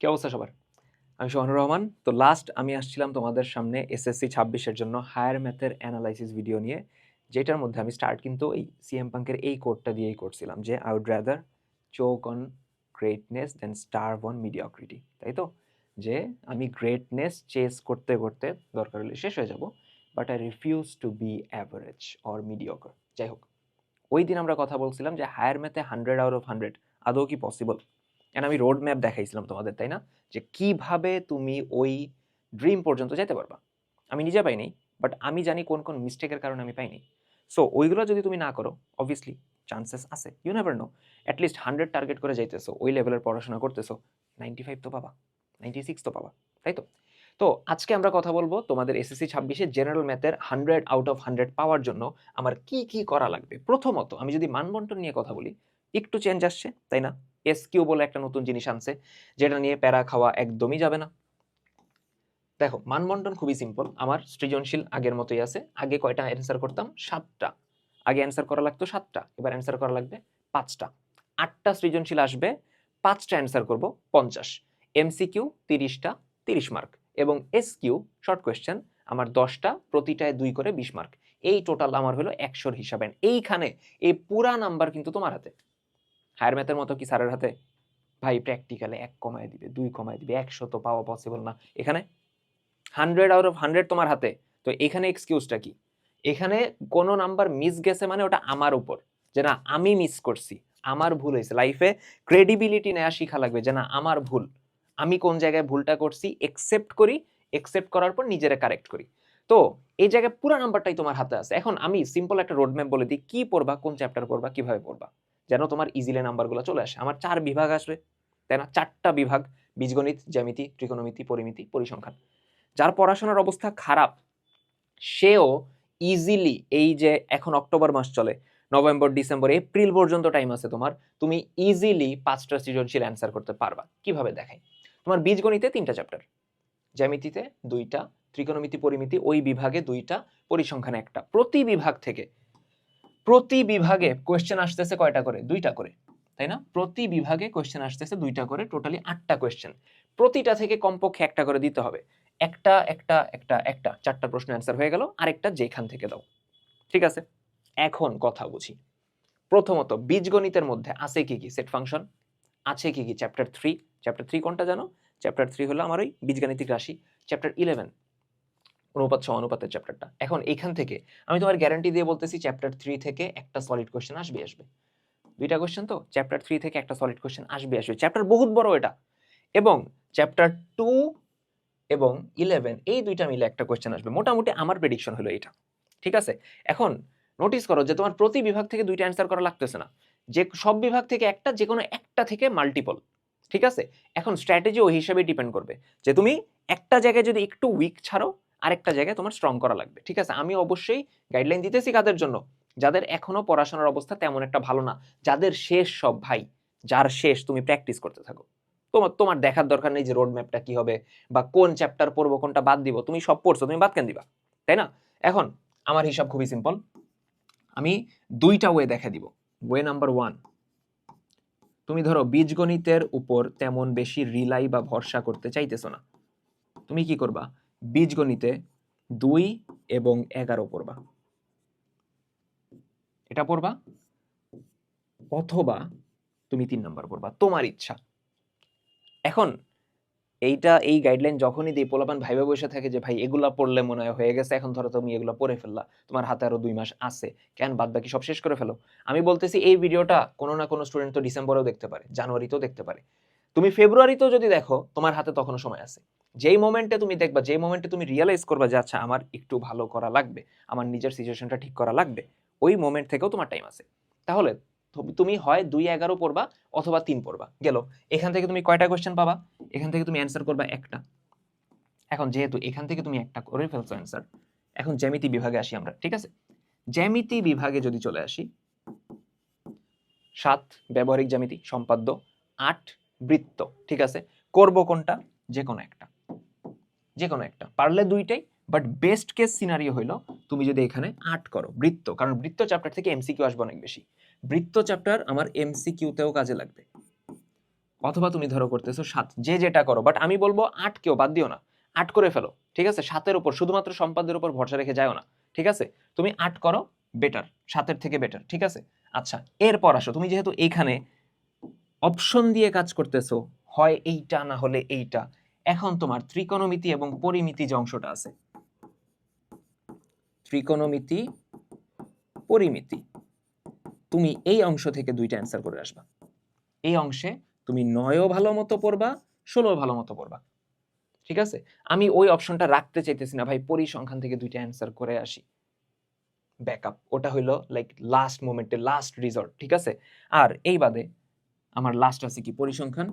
কি অবস্থা সবার? আমি সোহানুর রহমান। তো লাস্ট আমি আসছিলাম তোমাদের সামনে এসএসসি ছাব্বিশের জন্য হায়ার ম্যাথের অ্যানালাইসিস ভিডিও নিয়ে, যেটার মধ্যে আমি স্টার্ট কিন্তু এই সিএম পাঙ্কের এই কোডটা দিয়েই করছিলাম যে I would rather choke on greatness than starve on mediocrity তাই তো? যে, আমি গ্রেটনেস চেস করতে করতে দরকার হলে শেষ হয়ে যাব but I refuse to be average or mediocre যাই হোক, ওই দিন আমরা কথা বলছিলাম যে হায়ার ম্যাথে হান্ড্রেড আউট অফ হান্ড্রেড আদৌ কি পসিবল এন্ড আমি রোড ম্যাপ দেখাইছিলাম তোমাদের, তাই না? যে কীভাবে তুমি ওই ড্রিম পর্যন্ত যেতে পারবা। আমি নিজে পাইনি বাট আমি জানি কোন কোন মিস্টেকের কারণে আমি পাইনি। সো ওইগুলো যদি তুমি না করো অবভিয়াসলি চান্সেস আছে you never know at least hundred target করে যাইতেছো, ওই লেভেলের পড়াশোনা করতেছো নাইনটি ফাইভ তো পাবা নাইনটি সিক্স তো পাবা, তাই তো? তো আজকে আমরা কথা বলব তোমাদের এসএসসি ছাব্বিশে জেনারেল ম্যাথের হান্ড্রেড আউট অফ হান্ড্রেড পাওয়ার জন্য আমার কি কি করা লাগবে। প্রথমত, আমি যদি মানবন্টন নিয়ে কথা বলি, একটু চেঞ্জ আসছে, তাই না? এস কিউ বলে একটা নতুন জিনিস আনছে, যেটা নিয়ে প্যারা খাওয়া একদমই যাবে না। দেখো মানবন্টন খুবই সিম্পল আমার সৃজনশীল আগের মতোই আছে। আগে কয়টা অ্যান্সার করতাম? সাতটা। আগে অ্যান্সার করা লাগতো সাতটা, এবার অ্যান্সার করা লাগবে পাঁচটা। আটটা সৃজনশীল আসবে, পাঁচটা অ্যান্সার করব পঞ্চাশ। এমসিকিউ তিরিশটা, তিরিশ মার্ক এবং এস কিউ শর্ট কোয়েশ্চেন আমার দশটা, প্রতিটায় দুই করে বিশ মার্ক এই টোটাল আমার হলো একশোর হিসাবে। এইখানে, এই পুরা নাম্বার কিন্তু তোমার হাতে। হায়ার ম্যাথের মতো কি স্যারের হাতে? ভাই প্র্যাকটিক্যালে এক কমায় দিবে, দুই কমায় দিবে, একশো তো পাওয়া পসিবল না। এখানে হান্ড্রেড আউট অফ হান্ড্রেড তোমার হাতে। তো এখানে এক্সকিউজটা কি? এখানে কোনো নাম্বার মিস গেছে মানে ওটা আমার উপর। যে না, আমি মিস করছি, আমার ভুল হয়েছে। লাইফে ক্রেডিবিলিটি নেওয়া শিখা লাগবে যে না, আমার ভুল। আমি কোন জায়গায় ভুলটা করছি একসেপ্ট করি একসেপ্ট করার পর নিজেরা কারেক্ট করি। তো এই জায়গায় পুরো নাম্বারটাই তোমার হাতে আছে। এখন আমি সিম্পল একটা রোডম্যাপ বলে দিই, কি পড়বা, কোন চ্যাপ্টার পড়বা, কীভাবে পড়বা? যেন তোমার ইজিলি নাম্বারগুলো চলে আসে। আমার চার বিভাগ আসবে, তাই না? চারটা বিভাগ, বীজগণিত, জ্যামিতি, ত্রিকোণমিতি, পরিমিতি, পরিসংখ্যান। যার পড়াশোনার অবস্থা খারাপ, সেও ইজিলি এই যে এখন অক্টোবর মাস চলে, নভেম্বর, ডিসেম্বর, এপ্রিল পর্যন্ত টাইম আছে তোমার, তুমি ইজিলি পাঁচটা সৃজনশীল অ্যান্সার করতে পারবা। কীভাবে দেখাই? তোমার বীজগণিতে তিনটা চ্যাপ্টার জ্যামিতিতে দুইটা, ত্রিকোণমিতি, পরিমিতি, ওই বিভাগে দুইটা, পরিসংখ্যানে একটা। প্রতি বিভাগ থেকে প্রতি বিভাগে কোয়েশ্চেন আসতেছে কয়টা করে? দুইটা করে, তাই না? প্রতি বিভাগে কোয়েশ্চেন আসতেছে দুইটা করে টোটালি আটটা কোয়েশ্চেন প্রতিটা থেকে কমপক্ষে একটা করে দিতে হবে। একটা একটা একটা একটা, চারটা প্রশ্ন অ্যান্সার হয়ে গেল, আরেকটা যেখান থেকে দাও। ঠিক আছে? এখন কথা বুঝি। প্রথমত, বীজগণিতের মধ্যে আছে কি কি? সেট ফাংশন আছে কি কি? চ্যাপ্টার থ্রি চ্যাপ্টার থ্রি কোনটা জানো? চ্যাপ্টার থ্রি হলো আমার ওই বীজগাণিতিক রাশি। চ্যাপ্টার ইলেভেন অনুপাত সমানুপাতের চ্যাপ্টারটা এখন এখান থেকে আমি তোমার গ্যারান্টি দিয়ে বলতেছি চ্যাপ্টার থ্রি থেকে একটা সলিড কোশ্চেন আসবে আসবে। দুইটা কোশ্চেন তো? চ্যাপ্টার থ্রি থেকে একটা সলিড কোশ্চেন আসবে আসবে। চ্যাপ্টার বহুত বড় এটা। এবং চ্যাপ্টার টু এবং ইলেভেন এই দুইটা মিলে একটা কোশ্চেন আসবে। মোটামুটি আমার প্রেডিকশন হলো এটা ঠিক আছে? এখন নোটিস করো যে তোমার প্রতি বিভাগ থেকে দুইটা অ্যান্সার করা লাগতেছে না। যে সব বিভাগ থেকে একটা, যে কোনো একটা থেকে মাল্টিপল ঠিক আছে? এখন স্ট্র্যাটেজি ওই হিসাবে ডিপেন্ড করবে। যে তুমি একটা জায়গায় যদি একটু উইক ছাড়ো আরেকটা জায়গায় তোমার স্ট্রং করা লাগবে। ঠিক আছে? আমি অবশ্যই গাইডলাইন দিতেছি কাদের জন্য? যাদের এখনও পড়াশোনার অবস্থা তেমন একটা ভালো না। যাদের শেষ সব ভাই, যার শেষ তুমি প্র্যাকটিস করতে থাকো। তোমার তোমার দেখার দরকার নেই যে রোড ম্যাপটা কি হবে বা কোন চ্যাপ্টার পড়ব, কোনটা বাদ দিব। তুমি সব পড়ছো, তুমি বাদ কেন দিবা? তাই না? এখন আমার হিসাব খুবই সিম্পল আমি দুইটা ওয়ে দেখা দিব। ওয়ে নাম্বার ওয়ান তুমি ধরো বীজগণিতের উপর তেমন বেশি রিলাই বা ভরসা করতে চাইতেছো না। তুমি কি করবা? বীজগণিতে দুই এবং এগারো পড়বা। এটা পড়বা? অথবা তুমি তিন নম্বর পড়বা, তোমার ইচ্ছা। এখন এইটা, এই গাইডলাইন যখনই দিই পোলাপান ভাইবে বসে থাকে যে, ভাই, এগুলা পড়লে মনে হয় হয়ে গেছে, এখন ধরো তুমি এগুলো পড়ে ফেললা, তোমার হাতে আরও দুই মাস আছে, কেন বাদ বাকি সব শেষ করে ফেলো? আমি বলতেছি, এই ভিডিওটা কোনো না কোনো স্টুডেন্ট তো ডিসেম্বরেও দেখতে পারে, জানুয়ারিতেও দেখতে পারে। তুমি ফেব্রুয়ারিতেও যদি দেখো, তোমার হাতে তখনও সময় আছে। যেই মোমেন্টে তুমি দেখবা, যেই মোমেন্টে তুমি রিয়েলাইজ করবা যে আচ্ছা আমার একটু ভালো করা লাগবে, আমার নিজের সিচুয়েশনটা ঠিক করা লাগবে, ওই মোমেন্ট থেকেও তোমার টাইম আছে। তাহলে তুমি- হয় দুই এগারো পড়বা অথবা তিন পড়বা। গেল। এখান থেকে তুমি কয়টা কোয়েশ্চেন পাবা? এখান থেকে তুমি অ্যান্সার করবা একটা। এখন যেহেতু এখান থেকে তুমি একটা করে ফেলছো অ্যান্সার এখন জ্যামিতি বিভাগে আসি আমরা, ঠিক আছে? জ্যামিতি বিভাগে যদি চলে আসি, সাত ব্যবহারিক জ্যামিতি, সম্পাদ্য, আট বৃত্ত, ঠিক আছে? করব কোনটা? যে কোনো একটা। যে কোনো একটা। পারলে দুইটাই বাট বেস্ট কেস সিনারিও হইল তুমি যদি এখানে আট করো, বৃত্ত। কারণ বৃত্ত চ্যাপ্টার থেকে এমসিকিউ আসবে অনেক বেশি। বৃত্ত চ্যাপ্টার আমার এমসিকিউতেও কাজে লাগবে। অথবা তুমি ধরো করতেছো সাত, যে যেটা করো বাট আমি বলব আট কেউ বাদ দিও না। আট করে ফেলো, ঠিক আছে? সাতের উপর, শুধুমাত্র সম্পাদের উপর ভরসা রেখে যাও না, ঠিক আছে? তুমি আট করো বেটার সাতের থেকে বেটার ঠিক আছে? আচ্ছা এরপর আসো, তুমি যেহেতু এইখানে অপশন দিয়ে কাজ করতেছো, হয় এইটা না হলে এইটা এখন তোমার ত্রিকোণমিতি এবং পরিমিতি যে অংশটা আছে। ত্রিকোণমিতি, পরিমিতি। তুমি এই অংশ থেকে দুইটা অ্যান্সার করে আসবা। এই অংশে তুমি নয়ও ভালো মতো পড়বা ষোলো ভালো মতো পড়বা। ঠিক আছে? আমি ওই অপশনটা রাখতে চাইতেছি না ভাই, পরিসংখ্যান থেকে দুইটা অ্যান্সার করে আসি। ব্যাকআপ ওটা হইল লাইক লাস্ট মোমেন্টে লাস্ট রিসর্ট ঠিক আছে? আর এই বাদে আমার লাস্ট আছে কি? পরিসংখ্যান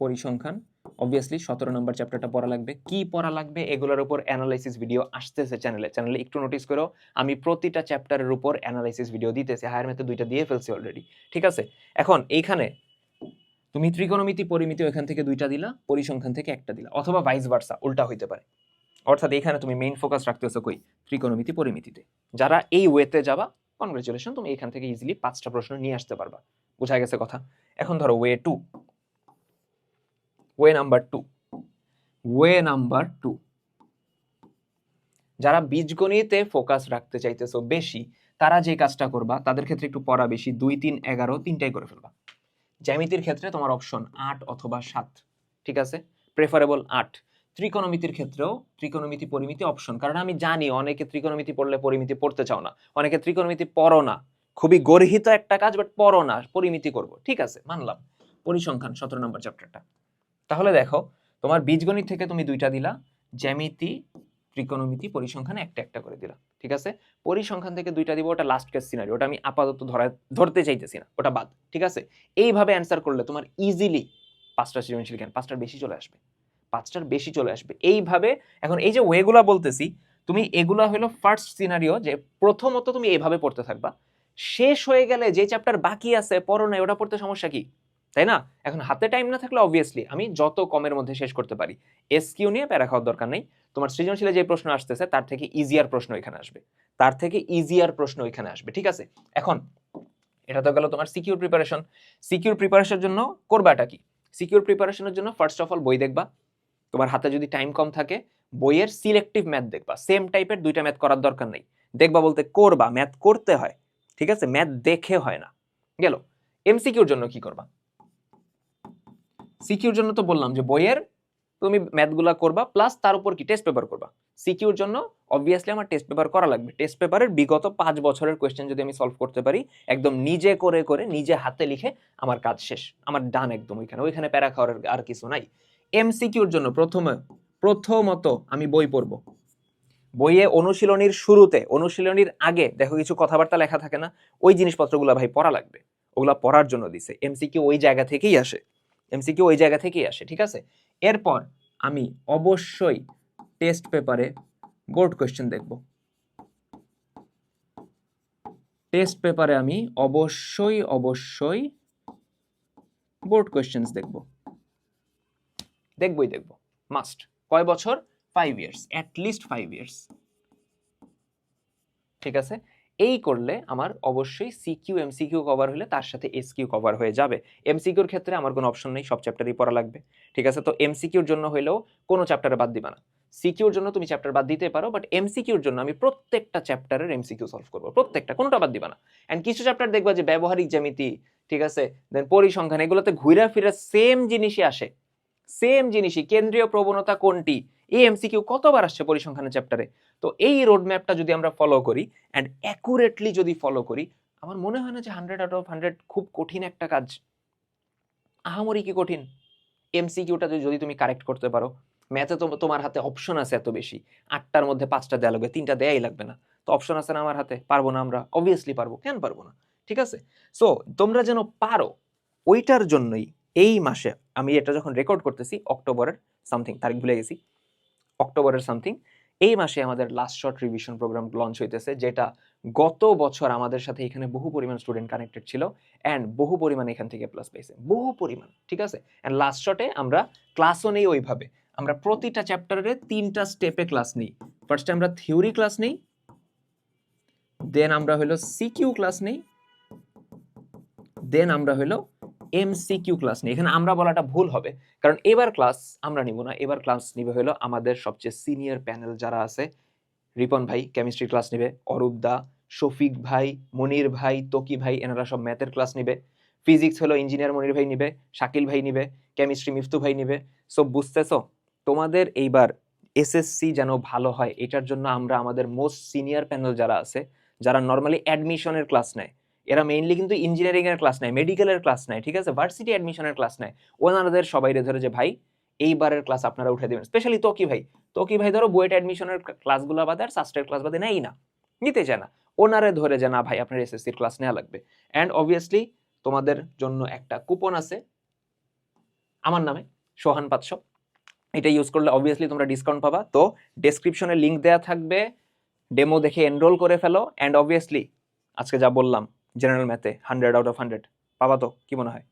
পরিসংখ্যান। অবভিয়াসলি সতেরো নম্বর চ্যাপ্টারটা পড়া লাগবে। কি পড়া লাগবে? এগুলোর উপর অ্যানালাইসিস ভিডিও আসতেছে চ্যানেলে চ্যানেলে একটু নোটিস করো, আমি প্রতিটা চ্যাপ্টারের উপর অ্যানালাইসিস ভিডিও দিতেছি। হায়ার ম্যাথে দুইটা দিয়ে ফেলছি অলরেডি ঠিক আছে? এখন এইখানে তুমি ত্রিকোণমিতি, পরিমিতি ওইখান থেকে দুইটা দিলা, পরিসংখ্যান থেকে একটা দিলা, অথবা ভাইস ভার্সা উল্টা হইতে পারে। অর্থাৎ এখানে তুমি মেইন ফোকাস রাখতেছো কই? ত্রিকোণমিতি, পরিমিতিতে। যারা এই ওয়েতে যাবা কনগ্রেচুলেশন তুমি এখান থেকে ইজিলি পাঁচটা প্রশ্ন নিয়ে আসতে পারবা। বোঝা গেছে কথা? এখন ধরো way two way number two way number two যারা বীজগণিতে ফোকাস রাখতে চাইতেছো বেশি, তারা যে কাজটা করবা, তাদের ক্ষেত্রে একটু পড়া বেশি। দুই, তিন, এগারো, তিনটাই করে ফেলবা। জ্যামিতির ক্ষেত্রে তোমার অপশন আট অথবা সাত, ঠিক আছে? প্রেফারেবল আট। ত্রিকোণমিতির ক্ষেত্রেও ত্রিকোণমিতি পরিমিতি অপশন কারণ আমি জানি অনেকে ত্রিকোণমিতি পড়লে পরিমিতি পড়তে চাও না। অনেকে ত্রিকোণমিতি পড়ো না। খুবই গর্হিত একটা কাজ বাট পড়ো না, পরিমিতি করব। ঠিক আছে? মানলাম। পরিসংখ্যান, সতেরো নম্বর চ্যাপ্টারটা তাহলে দেখো, তোমার বীজগণিত থেকে তুমি দুইটা দিলা, জ্যামিতি, ত্রিকোণমিতি, পরিসংখ্যান একটা একটা করে দিলা, ঠিক আছে? পরিসংখ্যান থেকে দুইটা দিব, ওটা লাস্ট কেস সিনারি ওটা আমি আপাতত ধরা, ধরতে চাইতেছি না, ওটা বাদ, ঠিক আছে? এইভাবে অ্যান্সার করলে তোমার ইজিলি পাঁচটা সৃজনশীল জ্ঞান, পাঁচটার বেশি চলে আসবে, পাঁচটার বেশি চলে আসবে। এইভাবে, এখন এই যে ওয়েগুলা বলতেছি, তুমি এগুলা হলো ফার্স্ট সিনারিও যে প্রথমত তুমি এইভাবে পড়তে থাকবা, শেষ হয়ে গেলে যে চ্যাপ্টার বাকি আছে, পড়ো না ওটা পড়তে সমস্যা কি? তাই না? এখন হাতে টাইম না থাকলে অবভিয়াসলি আমি যত কমের মধ্যে শেষ করতে পারি এস কিউ নিয়ে প্যারা খাওয়ার দরকার নেই। তোমার সৃজনশীলে যে প্রশ্ন আসতেছে, তার থেকে ইজিয়ার প্রশ্ন এখানে আসবে। তার থেকে ইজিয়ার প্রশ্ন এখানে আসবে, ঠিক আছে? এখন, এটা তো গেল তোমার সিকিউর প্রিপারেশন সিকিউর প্রিপারেশনের জন্য করবাটা কি? সিকিউর প্রিপারেশনের জন্য ফার্স্ট অফ অল বই দেখবা। তোমার হাতে যদি টাইম কম থাকে, বইয়ের সিলেক্টিভ ম্যাথ দেখবা। সেম টাইপের দুইটা ম্যাথ করার দরকার নেই। দেখবা বলতে করবা ম্যাথ করতে হয়, ঠিক আছে? ম্যাথ দেখে হয় না। গেল। এমসিকিউর জন্য কি করবা? সিকিউর জন্য তো বললাম যে বইয়ের তুমি ম্যাথগুলা করবা প্লাস তার উপর কি টেস্ট পেপার করবা। সিকিউর জন্য অবভিয়াসলি আমার টেস্ট পেপার করা লাগবে। টেস্ট পেপারের বিগত পাঁচ বছরের কোয়েশ্চেন যদি আমি সলভ করতে পারি, একদম নিজে করে করে, নিজে হাতে লিখে আমার কাজ শেষ। আমার ডান একদম ওইখানে। ওইখানে প্যারা খাওয়ার আর কিছু নাই। এমসিকিউর জন্য প্রথমে, প্রথমত আমি বই পড়ব। বইয়ে অনুশীলনীর শুরুতে, অনুশীলনীর আগে, দেখো কিছু কথাবার্তা লেখা থাকে না, ওই জিনিসপত্রগুলো ভাই পড়া লাগবে। ওগুলা পড়ার জন্য দিছে। এমসিকিউ ওই জায়গা থেকেই আসে। এমসিকিউ ওই জায়গা থেকেই আসে, ঠিক আছে? এরপর আমি অবশ্যই টেস্ট পেপারে বোর্ড কোয়েশ্চেন দেখব। টেস্ট পেপারে আমি অবশ্যই অবশ্যই বোর্ড কোয়েশ্চেন্স দেখব। দেখবই দেখব। মাস্ট কয় বছর? Five years at least five years ঠিক আছে? এই করলে আমার অবশ্যই সিকিউ এমসিকিউ কভার হলে তার সাথে এসকিউ কভার হয়ে যাবে। এমসিকিউর ক্ষেত্রে আমার কোনো অপশন নেই, সব চ্যাপ্টারই পড়া লাগবে। ঠিক আছে? তো এমসিকিউর জন্য হলেও কোনো চ্যাপ্টারে বাদ দিবা না। সিকিউর জন্য তুমি চ্যাপ্টার বাদ দিতে পারো বাট এমসিকিউর জন্য আমি প্রত্যেকটা চ্যাপ্টারের এমসিকিউ সলভ করব। প্রত্যেকটা, কোনোটা বাদ দিবা না। অ্যান্ড কিছু চ্যাপ্টার দেখবা যে ব্যবহারিক জ্যামিতি, ঠিক আছে? দেন পরিসংখ্যান, এগুলোতে ঘুরে ফিরে সেম জিনিসই আসে। সেম জিনিসই, কেন্দ্রীয় প্রবণতা কোনটি? এই এমসিকিউ কতবার আসছে পরিসংখ্যানের চ্যাপ্টারে তো এই রোড ম্যাপটা যদি আমরা ফলো করি অ্যান্ড অ্যাকুরেটলি যদি ফলো করি, আমার মনে হয় না যে হান্ড্রেড আউট অফ হান্ড্রেড খুব কঠিন একটা কাজ। আহামরি কি কঠিন? এমসিকিউটা যদি তুমি কারেক্ট করতে পারো ম্যাথে তো তোমার হাতে অপশন আছে এত বেশি। আটটার মধ্যে পাঁচটা দেওয়া লাগবে, তিনটা দেয়াই লাগবে না। তো অপশন আছে না আমার হাতে? পারব না আমরা? অবভিয়াসলি পারব। কেন পারব না? ঠিক আছে? সো তোমরা যেন পারো, ওইটার জন্যই এই মাসে আমি এটা যখন রেকর্ড করতেছি অক্টোবরের সামথিং তারিখ ভুলে গেছি অক্টোবরের সামথিং এই মাসে আমাদের last short revision programme launch হইতেছে, যেটা গত বছর আমাদের সাথে এখানে বহু পরিমাণ স্টুডেন্ট কানেক্টেড ছিল অ্যান্ড বহু পরিমাণ এখান থেকে প্লাস পেয়েছে, বহু পরিমাণ, ঠিক আছে? অ্যান্ড লাস্ট শটে আমরা ক্লাসও নেই ওইভাবে, আমরা প্রতিটা চ্যাপ্টারে তিনটা স্টেপে ক্লাস নিই ফার্স্টে আমরা থিওরি ক্লাস নেই দেন আমরা হলো সিকিউ ক্লাস নেই দেন আমরা হলো এমসিকিউ ক্লাস নিই। এখানে আমরা বলাটা ভুল হবে। কারণ এবার ক্লাস আমরা নিব না। এবার ক্লাস নিবে হলো আমাদের সবচেয়ে সিনিয়র প্যানেল যারা আছে, রিপন ভাই কেমিস্ট্রি ক্লাস নিবে, অরূপ দা, শফিক ভাই, মনির ভাই, তকি ভাই, এনারা সব ম্যাথের ক্লাস নিবে। ফিজিক্স হলো ইঞ্জিনিয়ার মনির ভাই নিবে, শাকিল ভাই নিবে কেমিস্ট্রি মিফতু ভাই নিবে। সব বুঝতেছো? তোমাদের এইবার এসএসসি যেন ভালো হয়, এটার জন্য আমরা আমাদের মোস্ট সিনিয়র প্যানেল যারা আছে, যারা নর্মালি অ্যাডমিশনের ক্লাস নেয় এরা মেইনলি কিন্তু ইঞ্জিনিয়ারিং এর ক্লাস নেয় মেডিকেলের ক্লাস নেয়, ঠিক আছে? ভার্সিটি অ্যাডমিশনের ক্লাস নেয়। ওনাদের সবাই ধরে যে, ভাই, এইবারের ক্লাস আপনারা উঠে দেবেন। স্পেশালি তোকি ভাই। তোকি ভাই ধরো বুয়েট অ্যাডমিশনের ক্লাসগুলো বাদে আর সাস্টের ক্লাস বাদে নেই না। নিতে চায় না। ওনারে ধরে যে, না ভাই, আপনার এসএসসির ক্লাস নেওয়া লাগবে। অ্যান্ড অবভিয়াসলি তোমাদের জন্য একটা কুপন আছে। আমার নামে, সোহান পাঁচশো। এটা ইউজ করলে অবভিয়াসলি তোমরা ডিসকাউন্ট পাবা। তো ডেসক্রিপশনে লিঙ্ক দেওয়া থাকবে। ডেমো দেখে এনরোল করে ফেলো। অ্যান্ড অবভিয়াসলি আজকে যা বললাম জেনারেল ম্যাথে হান্ড্রেড আউট অফ হান্ড্রেড পাবা তো কি মনে হয়?